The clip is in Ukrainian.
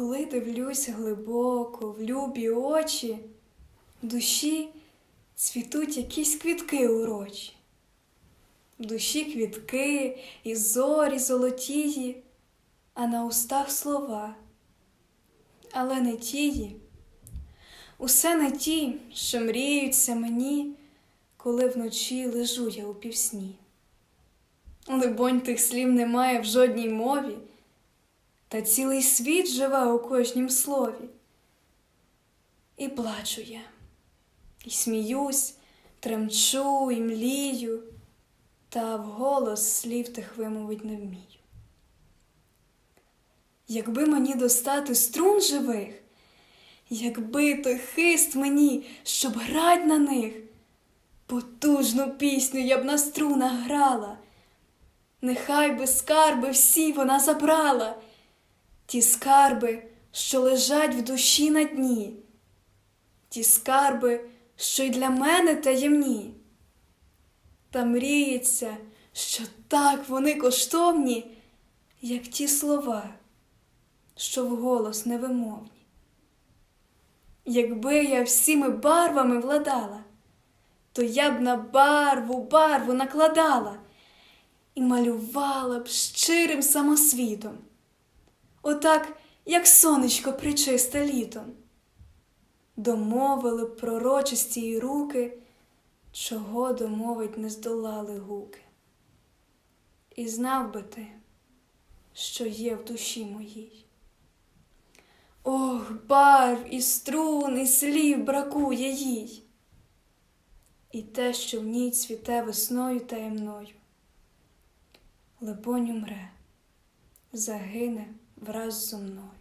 Коли дивлюсь глибоко в любі очі, в душі цвітуть якісь квітки урочі. В душі квітки і зорі золотії, а на устах слова, але не тії. Усе не ті, що мріються мені, коли вночі лежу я у півсні. Либонь, тих слів немає в жодній мові, та цілий світ живе у кожнім слові. І плачу я, і сміюсь, тремчу, і млію, та вголос слів тих вимовить не вмію. Якби мені достати струн живих, якби той хист мені, щоб грать на них, потужну пісню я б на струнах грала, нехай би скарби всі вона забрала, ті скарби, що лежать в душі на дні, ті скарби, що й для мене таємні. Та мріється, що так вони коштовні, як ті слова, що вголос невимовні. Якби я всіми барвами владала, то я б на барву барву накладала і малювала б щирим самосвітом, отак, як сонечко причисте літом. Домовили пророчисті й руки, чого домовить не здолали гуки. І знав би ти, що є в душі моїй. Ох, барв і струн, і слів бракує їй. І те, що в ній цвіте весною таємною, либонь умре, загине враз зо мною.